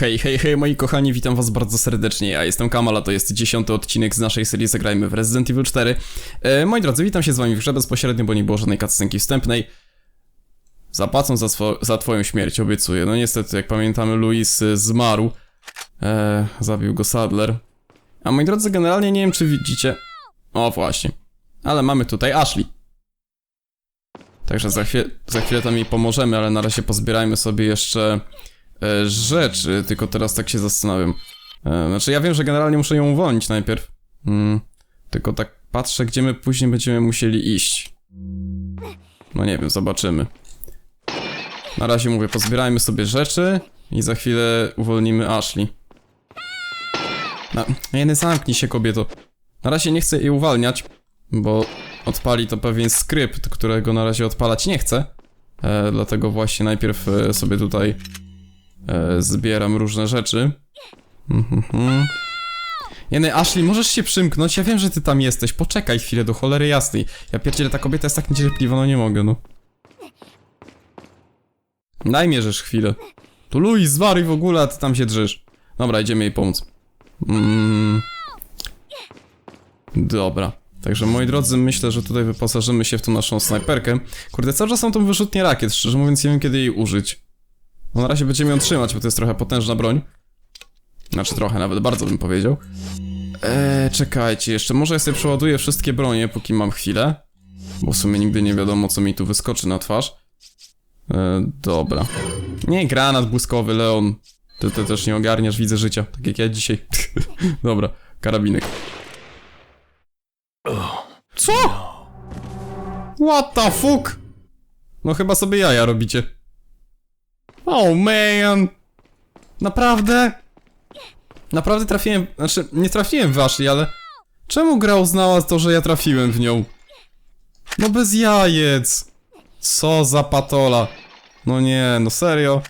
Hej, hej, hej moi kochani, witam was bardzo serdecznie, ja jestem Kamal, a to jest dziesiąty odcinek z naszej serii Zagrajmy w Resident Evil 4. E, moi drodzy, witam się z wami w grze bezpośrednio, bo nie było żadnej cutscenki wstępnej. Zapłacą za, za twoją śmierć, obiecuję. No niestety, jak pamiętamy, Luis y, zmarł. E, zabił go Sadler. A moi drodzy, generalnie nie wiem, czy widzicie... O, właśnie. Ale mamy tutaj Ashley. Także za, chwilę, za chwilę tam jej pomożemy, ale na razie pozbierajmy sobie jeszcze e, rzeczy, tylko teraz tak się zastanawiam. E, znaczy ja wiem, że generalnie muszę ją uwolnić najpierw. Mm, tylko tak patrzę, gdzie my później będziemy musieli iść. No nie wiem, zobaczymy. Na razie mówię, pozbierajmy sobie rzeczy i za chwilę uwolnimy Ashley. Nie, nie zamknij się kobieto. Na razie nie chcę jej uwalniać, bo odpali to pewien skrypt, którego na razie odpalać nie chcę. E, dlatego właśnie najpierw e, sobie tutaj e, zbieram różne rzeczy. Mhm. Jeny, Ashley, możesz się przymknąć? Ja wiem, że ty tam jesteś. Poczekaj chwilę, do cholery jasnej. Ja pierdzielę, ta kobieta jest tak niecierpliwa, no nie mogę, no. Daj mierzysz chwilę. Tu Louis, zwaruj w ogóle, a ty tam się drzysz. Dobra, idziemy jej pomóc. Mm. Dobra. Także moi drodzy, myślę, że tutaj wyposażymy się w tą naszą snajperkę. Kurde, cały czas są tą wyrzutnię rakiet, szczerze mówiąc nie wiem kiedy jej użyć. No na razie będziemy ją trzymać, bo to jest trochę potężna broń. Znaczy trochę, nawet bardzo bym powiedział. Eee, czekajcie, jeszcze może ja sobie przeładuję wszystkie bronie, póki mam chwilę. Bo w sumie nigdy nie wiadomo, co mi tu wyskoczy na twarz. Eee, dobra. Nie, granat błyskowy, Leon. Ty, ty też nie ogarniasz, widzę życia, tak jak ja dzisiaj. dobra, karabinek. Co? What the fuck? No chyba sobie jaja robicie. Oh man. Naprawdę? Naprawdę trafiłem, znaczy nie trafiłem w Ashley, ale czemu gra uznała to, że ja trafiłem w nią? No bez jajec. Co za patola. No nie, no serio.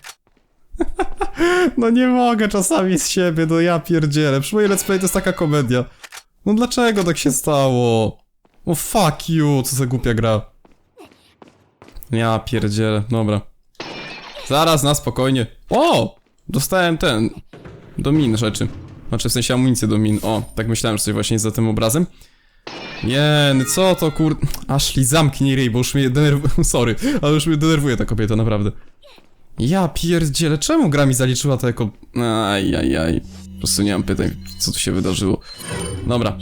no nie mogę czasami z siebie, no ja pierdzielę. Przy mojej let's play to jest taka komedia. No dlaczego tak się stało? O fuck you, co za głupia gra. Ja pierdzielę, dobra. Zaraz, na spokojnie. O! Dostałem ten. Do min rzeczy. Znaczy w sensie amunicję do min. O, tak myślałem, że coś właśnie jest za tym obrazem. Jen, co to kur... Ashley, zamknij ryj, bo już mnie denerwuje... Sorry, ale już mnie denerwuje ta kobieta, naprawdę. Ja pierdzielę, czemu gra mi zaliczyła to jako... Aj, aj, aj. Po prostu nie mam pytań, co tu się wydarzyło. Dobra.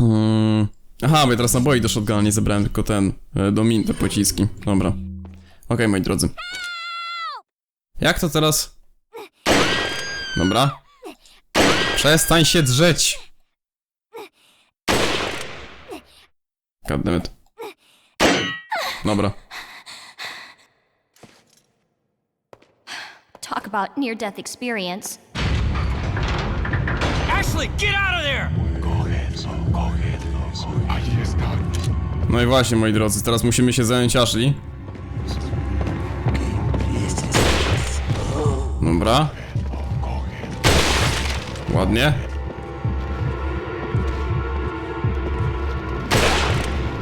Mm. Aha, bo ja teraz naboi do shotguna nie zebrałem, tylko ten, e, te pociski. Dobra. Okej, moi drodzy. Jak to teraz? Dobra. Przestań się drzeć! Goddammit. Dobra. Talk about near death experience. Ashley, get out of there! No i właśnie, moi drodzy, teraz musimy się zająć Ashley. Dobra. Ładnie.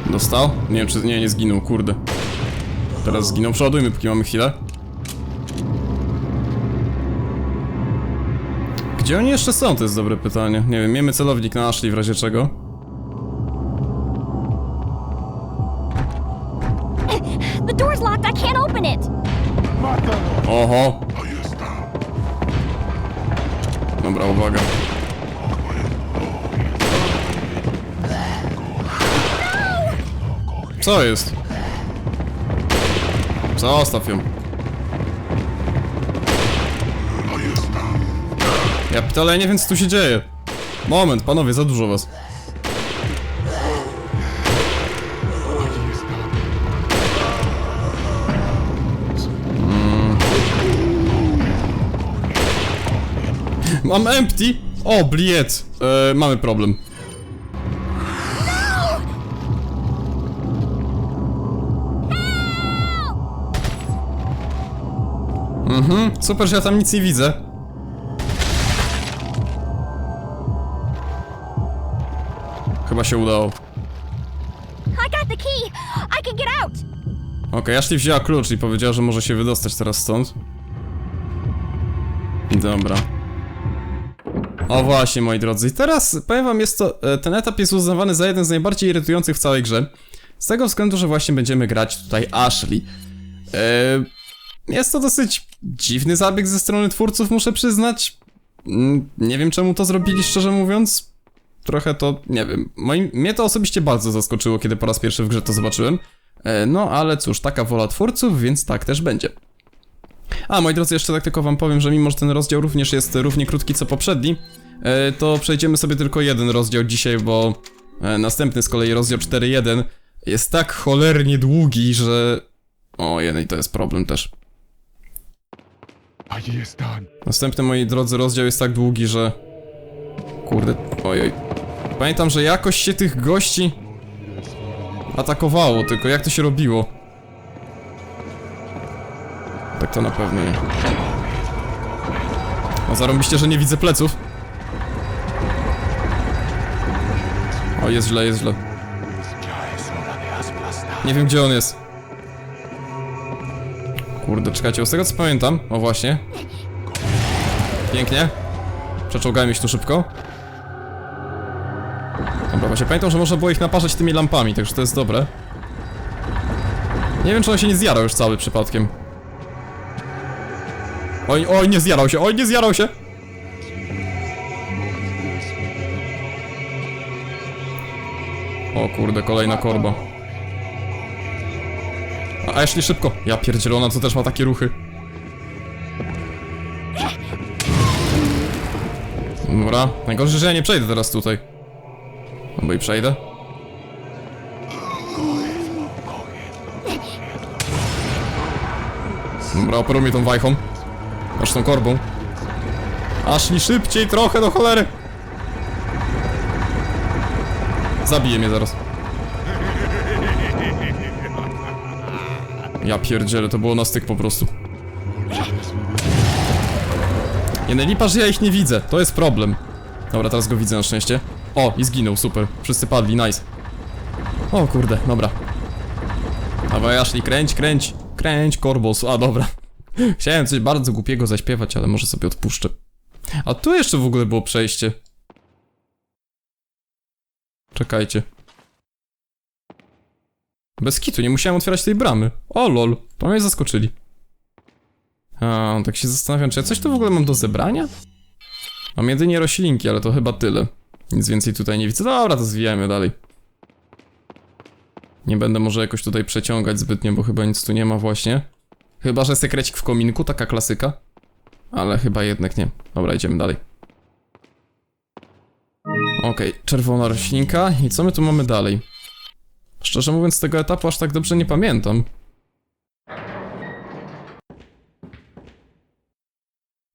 Dostał? Nie wiem, czy... Nie, nie zginął, kurde. Teraz zginął. Przeładujmy, póki mamy chwilę. Gdzie oni jeszcze są? To jest dobre pytanie. Nie wiem, miejmy celownik na Ashley w razie czego. The door's locked. I can't open it. Oho. Dobra, uwaga. Co jest? Zostaw ją. Ja pytale, ja nie wiem co tu się dzieje. Moment, panowie, za dużo was. Mam empty. O, bliet. E, mamy problem. Mhm, super, że ja tam nic nie widzę. Chyba się udało. I got the key. I can get out. Okej, Ashley wzięła klucz i powiedziała, że może się wydostać teraz stąd. Dobra. O właśnie, moi drodzy. Teraz powiem wam, jest to, e, ten etap jest uznawany za jeden z najbardziej irytujących w całej grze. Z tego względu, że właśnie będziemy grać tutaj Ashley. E, jest to dosyć dziwny zabieg ze strony twórców, muszę przyznać. Mm, Nie wiem czemu to zrobili, szczerze mówiąc. Trochę to, nie wiem. Moim, mnie to osobiście bardzo zaskoczyło, kiedy po raz pierwszy w grze to zobaczyłem. E, No ale cóż, taka wola twórców, więc tak też będzie. A, moi drodzy, jeszcze tak tylko wam powiem, że mimo, że ten rozdział również jest równie krótki co poprzedni, e, to przejdziemy sobie tylko jeden rozdział dzisiaj, bo e, następny z kolei rozdział 4.1 jest tak cholernie długi, że... O, jeden to jest problem też. Następny, moi drodzy, rozdział jest tak długi, że... Kurde, ojoj. Pamiętam, że jakoś się tych gości atakowało, tylko jak to się robiło? Tak to na pewno nie. No zarąbiście, że nie widzę pleców. O, jest źle, jest źle. Nie wiem, gdzie on jest. Kurde, czekajcie, z tego co pamiętam... O, właśnie. Pięknie. Przeczołgajmy się tu szybko. Dobra, właśnie pamiętam, że można było ich naparzać tymi lampami, także to jest dobre. Nie wiem, czy on się nie zjarał już cały przypadkiem. Oj, oj, nie zjarał się, oj, nie zjarał się! O kurde, kolejna korba. A Ashley szybko! Ja pierdzielę, ona co też ma takie ruchy. Dobra, najgorzej, że ja nie przejdę teraz tutaj. Albo i przejdę. Dobra, operuj mnie tą wajchą. Aż tą korbą. Ashley szybciej trochę do cholery! Zabije mnie zaraz. Ja pierdzielę, to było na styk po prostu. Nie no, lipa, że ja ich nie widzę, to jest problem. Dobra, teraz go widzę na szczęście. O, i zginął, super. Wszyscy padli, nice. O kurde, dobra. Dawaj Ashley, kręć, kręć, kręć, korbos. A, dobra. Chciałem coś bardzo głupiego zaśpiewać, ale może sobie odpuszczę. A tu jeszcze w ogóle było przejście. Czekajcie. Bez kitu, nie musiałem otwierać tej bramy. O lol, to mnie zaskoczyli. A, tak się zastanawiam, czy ja coś tu w ogóle mam do zebrania? Mam jedynie roślinki, ale to chyba tyle. Nic więcej tutaj nie widzę. Dobra, to zwijajmy dalej. Nie będę może jakoś tutaj przeciągać zbytnio, bo chyba nic tu nie ma właśnie. Chyba, że sekrecik w kominku, taka klasyka. Ale chyba jednak nie. Dobra, idziemy dalej. Okej, czerwona roślinka. I co my tu mamy dalej? Szczerze mówiąc, tego etapu aż tak dobrze nie pamiętam.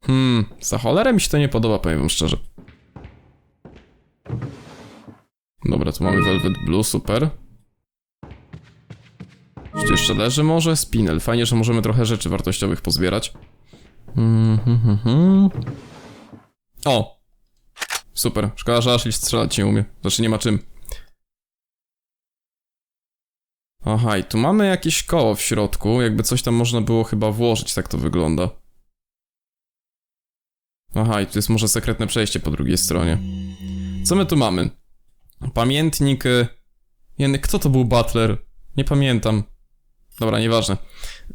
Hmm, za cholerę mi się to nie podoba, powiem wam szczerze. Dobra, tu mamy Velvet Blue, super. Czy jeszcze leży może? Spinel. Fajnie, że możemy trochę rzeczy wartościowych pozbierać. Mhm. O! Super. Szkoda, że Ashley strzelać nie umie. Znaczy nie ma czym. Aha, i tu mamy jakieś koło w środku. Jakby coś tam można było chyba włożyć, tak to wygląda. Aha, i tu jest może sekretne przejście po drugiej stronie. Co my tu mamy? Pamiętnik... y, Jeny, kto to był Butler? Nie pamiętam. Dobra, nieważne.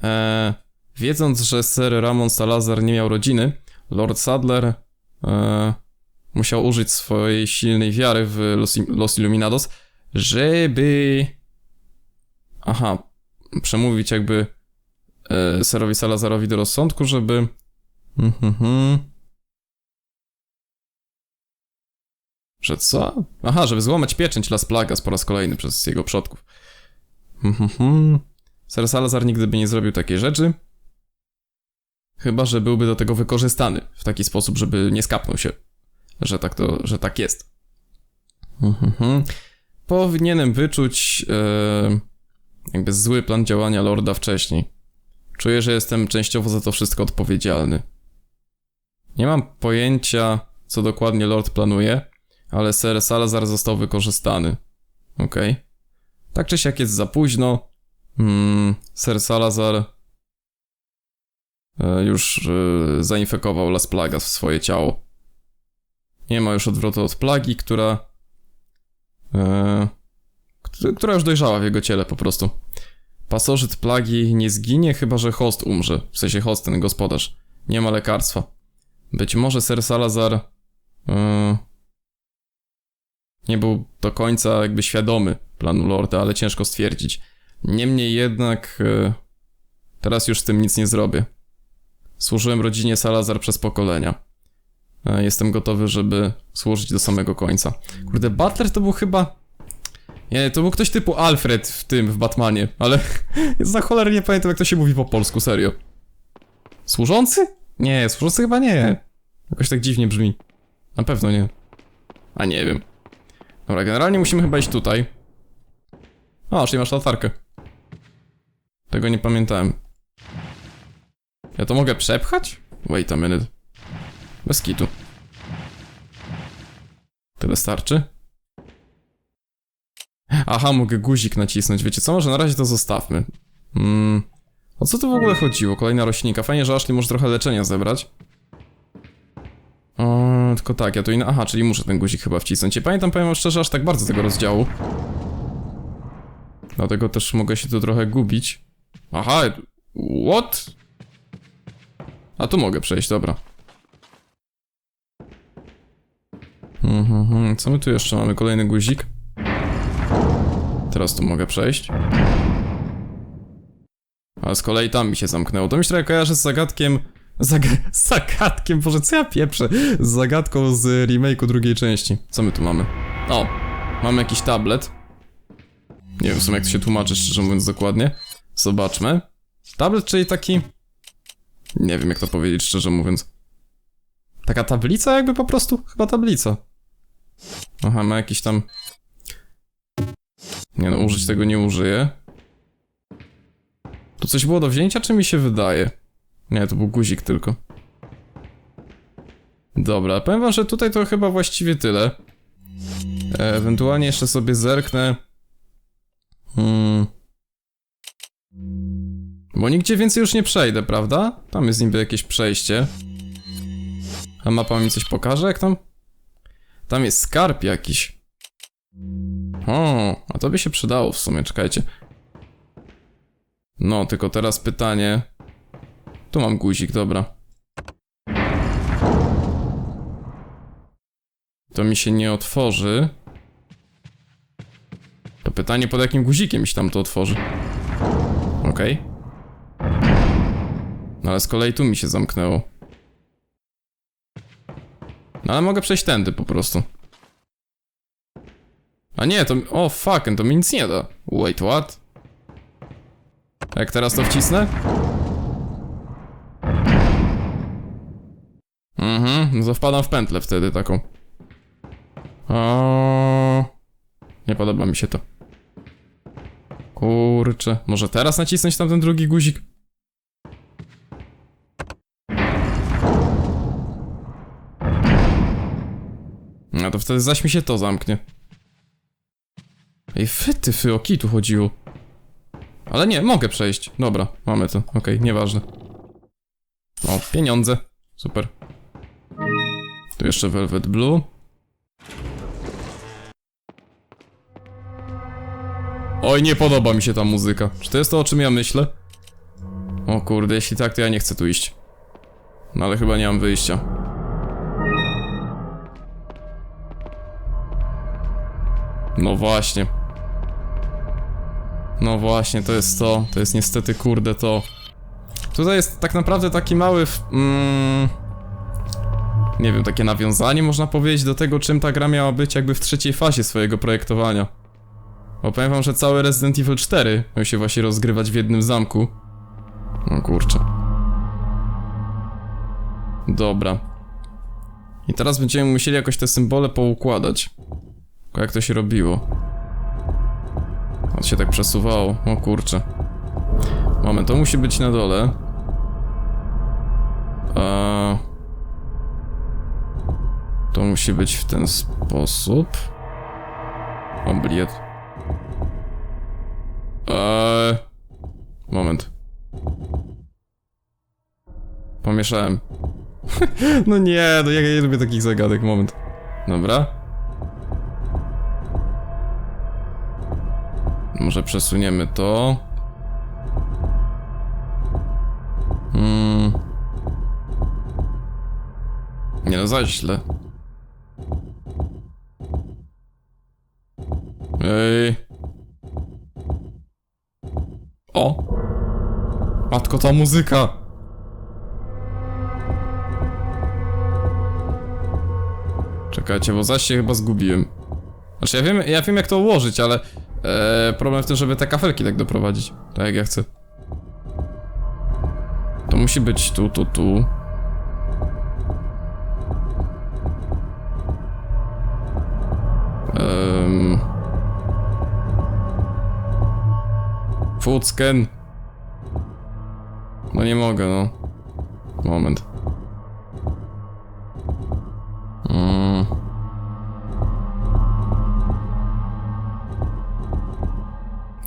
Eee, wiedząc, że Sir Ramon Salazar nie miał rodziny, Lord Sadler eee, musiał użyć swojej silnej wiary w Los, Los Illuminados, żeby... Aha, przemówić jakby e, Serowi Salazarowi do rozsądku, żeby... Mhm, mhm. Że co? Aha, żeby złamać pieczęć Las Plagas po raz kolejny przez jego przodków. Mhm, mhm. Ser Salazar nigdy by nie zrobił takiej rzeczy. Chyba, że byłby do tego wykorzystany w taki sposób, żeby nie skapnął się, że tak to, że tak jest. Mhm. Powinienem wyczuć e, jakby zły plan działania Lorda wcześniej. Czuję, że jestem częściowo za to wszystko odpowiedzialny. Nie mam pojęcia, co dokładnie Lord planuje, ale Ser Salazar został wykorzystany. Okej. Tak czy siak jest za późno. Hmm, Ser Salazar e, już e, zainfekował Las Plagas w swoje ciało. Nie ma już odwrotu od plagi, która. E, kt- która już dojrzała w jego ciele po prostu. Pasożyt plagi nie zginie, chyba że host umrze. W sensie host, ten gospodarz. Nie ma lekarstwa. Być może Ser Salazar. nie był do końca jakby świadomy planu Lorda, ale ciężko stwierdzić. Niemniej jednak e, teraz już z tym nic nie zrobię. Służyłem rodzinie Salazar przez pokolenia. E, Jestem gotowy, żeby służyć do samego końca. Kurde, Butler to był chyba... Nie, to był ktoś typu Alfred w tym, w Batmanie, ale za cholerę nie pamiętam jak to się mówi po polsku, serio. Służący? Nie, służący chyba nie. Jakoś tak dziwnie brzmi. Na pewno nie. A nie wiem. Dobra, generalnie musimy chyba iść tutaj. O, czyli masz latarkę. Tego nie pamiętałem. Ja to mogę przepchać? Wait a minute. Bez kitu. Tyle starczy? Aha, mogę guzik nacisnąć. Wiecie co? Może na razie to zostawmy. Mm. O co tu w ogóle chodziło? Kolejna roślinka. Fajnie, że Ashley może trochę leczenia zebrać. O, tylko tak, ja tu inna... Aha, czyli muszę ten guzik chyba wcisnąć. Nie pamiętam, powiem szczerze, aż tak bardzo tego rozdziału. Dlatego też mogę się tu trochę gubić. Aha, what? A tu mogę przejść, dobra. Mhm, mhm. Co my tu jeszcze mamy? Kolejny guzik. Teraz tu mogę przejść. A z kolei tam mi się zamknęło. To mi się trochę kojarzy z zagadkiem... Zag zagadkiem, Boże, co ja pieprzę? Z zagadką z remake'u drugiej części. Co my tu mamy? O, mamy jakiś tablet. Nie wiem w sumie jak to się tłumaczy, szczerze mówiąc dokładnie. Zobaczmy. Tablet, czyli taki... Nie wiem jak to powiedzieć, szczerze mówiąc. Taka tablica jakby po prostu? Chyba tablica. Aha, ma jakiś tam... Nie no, użyć tego nie użyję. Tu coś było do wzięcia, czy mi się wydaje? Nie, to był guzik tylko. Dobra, powiem wam, że tutaj to chyba właściwie tyle. Ewentualnie jeszcze sobie zerknę. Hmm. Bo nigdzie więcej już nie przejdę, prawda? Tam jest niby jakieś przejście. A mapa mi coś pokaże, jak tam? Tam jest skarb jakiś. O, a to by się przydało w sumie, czekajcie. No, tylko teraz pytanie. Tu mam guzik, dobra. To mi się nie otworzy. To pytanie, pod jakim guzikiem się tam to otworzy. Okej. No ale z kolei tu mi się zamknęło. No ale mogę przejść tędy po prostu. A nie, to... O, fuck, to mi nic nie da. Wait, what? Jak teraz to wcisnę? Mhm, no wpadam w pętlę wtedy taką. O, Nie podoba mi się to. Kurczę, może teraz nacisnąć tam ten drugi guzik? Wtedy zaś mi się to zamknie. Ej, fyty, fy, o kij tu chodziło. Ale nie, mogę przejść. Dobra, mamy to. Okej, nieważne. O, pieniądze. Super. Tu jeszcze Velvet Blue. Oj, nie podoba mi się ta muzyka. Czy to jest to, o czym ja myślę? O kurde, jeśli tak, to ja nie chcę tu iść. No ale chyba nie mam wyjścia. No właśnie. No właśnie, to jest to. To jest niestety, kurde, to. Tutaj jest tak naprawdę taki mały. Mm, nie wiem, takie nawiązanie można powiedzieć do tego, czym ta gra miała być, jakby w trzeciej fazie swojego projektowania. Bo powiem wam, że cały Resident Evil 4 miał się właśnie rozgrywać w jednym zamku. No kurczę. Dobra. I teraz będziemy musieli jakoś te symbole poukładać. Jak to się robiło? To się tak przesuwało. O kurczę. Moment, to musi być na dole. Eee... To musi być w ten sposób. Obliet. Eee... Moment. pomieszałem. no nie, no ja nie lubię takich zagadek, moment. Dobra. Może przesuniemy to. Hmm. Nie no, za źle. Ej. O! Matko, ta muzyka! Czekajcie, bo zaś się chyba zgubiłem. Znaczy, ja wiem, ja wiem jak to ułożyć, ale e, problem w tym, żeby te kafelki tak doprowadzić. Tak jak ja chcę. To musi być tu, tu, tu. Um. Scan. No nie mogę, no. Moment.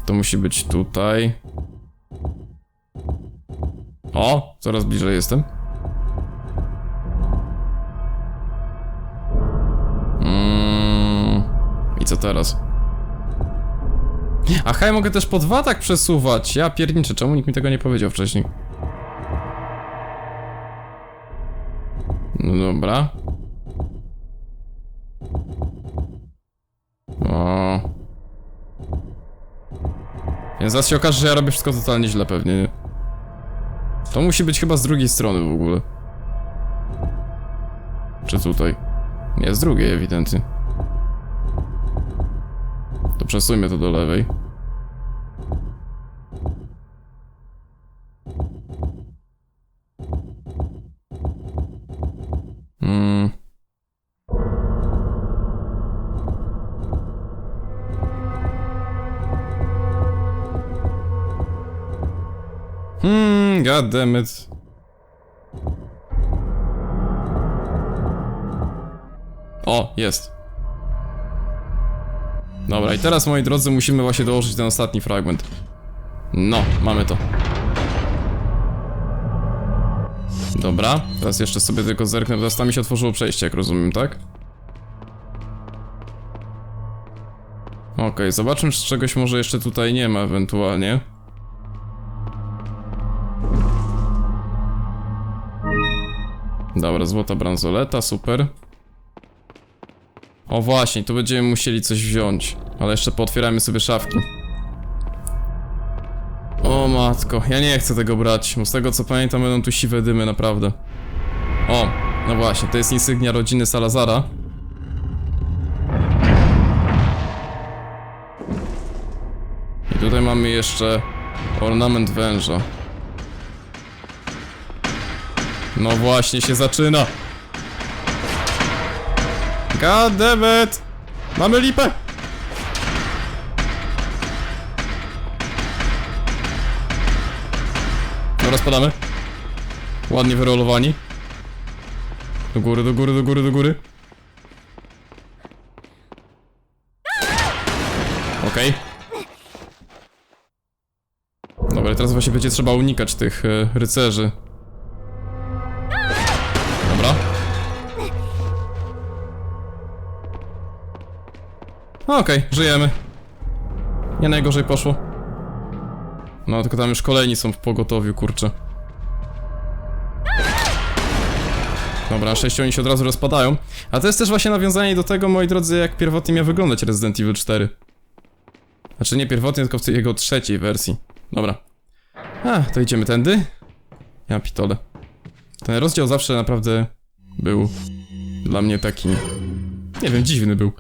To musi być tutaj. O, coraz bliżej jestem. Mm. I co teraz? Aha, ja mogę też po dwa tak przesuwać. Ja pierniczę, czemu nikt mi tego nie powiedział wcześniej? No dobra. Więc zaraz się okaże, że ja robię wszystko totalnie źle pewnie, nie? To musi być chyba z drugiej strony w ogóle. Czy tutaj? Nie, z drugiej ewidentnie. To przesuńmy to do lewej. God damn it. O, jest. Dobra, i teraz moi drodzy musimy właśnie dołożyć ten ostatni fragment. No, mamy to. Dobra, teraz jeszcze sobie tylko zerknę, teraz tam mi się otworzyło przejście, jak rozumiem, tak? Okej, zobaczmy, czy czegoś może jeszcze tutaj nie ma ewentualnie. Złota bransoleta, super. O właśnie, tu będziemy musieli coś wziąć. Ale jeszcze pootwieramy sobie szafki. O matko, ja nie chcę tego brać, bo z tego co pamiętam będą tu siwe dymy, naprawdę. O, no właśnie, to jest insygnia rodziny Salazara. I tutaj mamy jeszcze ornament węża. No właśnie się zaczyna. God damn! Mamy lipę! Dobra, spadamy. Ładnie wyrolowani. Do góry, do góry, do góry, do góry. Okej. Dobra, i teraz właśnie będzie trzeba unikać tych e, rycerzy. Okej, żyjemy. Nie najgorzej poszło. No, tylko tam już kolejni są w pogotowiu, kurczę. Dobra, sześć oni się od razu rozpadają. A to jest też właśnie nawiązanie do tego, moi drodzy, jak pierwotnie miał wyglądać Resident Evil 4. Znaczy nie pierwotnie, tylko w jego trzeciej wersji. Dobra. A, to idziemy tędy. Ja pitole. Ten rozdział zawsze naprawdę był dla mnie taki... Nie wiem, dziwny był.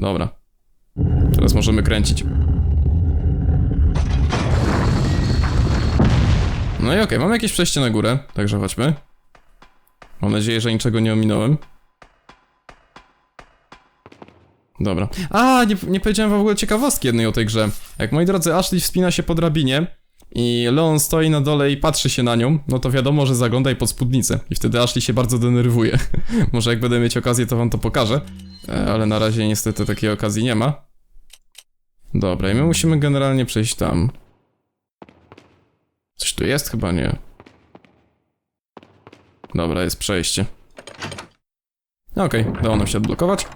Dobra. Teraz możemy kręcić. No i okej, mamy jakieś przejście na górę, także chodźmy. Mam nadzieję, że niczego nie ominąłem. Dobra. A, nie, nie powiedziałem w ogóle ciekawostki jednej o tej grze. Jak moi drodzy, Ashley wspina się po drabinie i Leon stoi na dole i patrzy się na nią, no to wiadomo, że zaglądaj pod spódnicę. I wtedy Ashley się bardzo denerwuje. Może jak będę mieć okazję, to wam to pokażę. E, ale na razie niestety takiej okazji nie ma. Dobra, i my musimy generalnie przejść tam. Coś tu jest? Chyba nie. Dobra, jest przejście. Okej, dało nam się odblokować.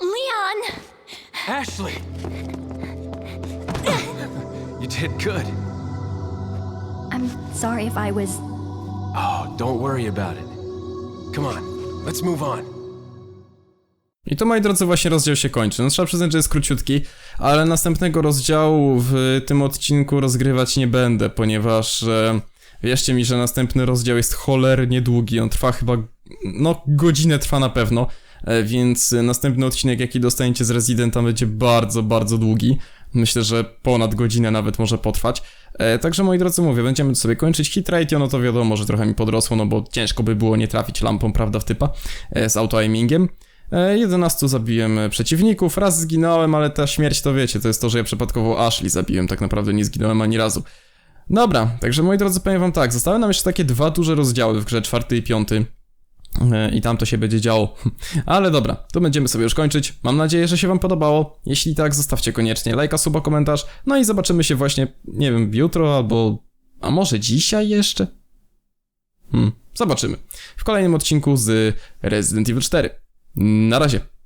Leon! Ashley! you did good. I'm sorry if I was. Oh, don't worry about it. Come on, let's move on. I to, moi drodzy, właśnie rozdział się kończy. No trzeba przyznać, że jest króciutki, ale następnego rozdziału w tym odcinku rozgrywać nie będę, ponieważ e, wierzcie mi, że następny rozdział jest cholernie długi. On trwa chyba, no, godzinę trwa na pewno, e, więc następny odcinek, jaki dostaniecie z Residenta, będzie bardzo, bardzo długi. Myślę, że ponad godzinę nawet może potrwać. E, także moi drodzy, mówię, będziemy sobie kończyć hit ratio, no to wiadomo, że trochę mi podrosło, no bo ciężko by było nie trafić lampą, prawda, w typa e, z auto-aimingiem. E, 11 zabiłem e, przeciwników, raz zginąłem, ale ta śmierć to wiecie, to jest to, że ja przypadkowo Ashley zabiłem, tak naprawdę nie zginąłem ani razu. Dobra, także moi drodzy, powiem wam tak, zostały nam jeszcze takie dwa duże rozdziały w grze, czwarty i piąty. E, I tam to się będzie działo. Ale dobra, to będziemy sobie już kończyć. Mam nadzieję, że się wam podobało. Jeśli tak, zostawcie koniecznie lajka, suba, komentarz. No i zobaczymy się właśnie, nie wiem, jutro albo... A może dzisiaj jeszcze? Hmm, zobaczymy. W kolejnym odcinku z Resident Evil 4. Na razie.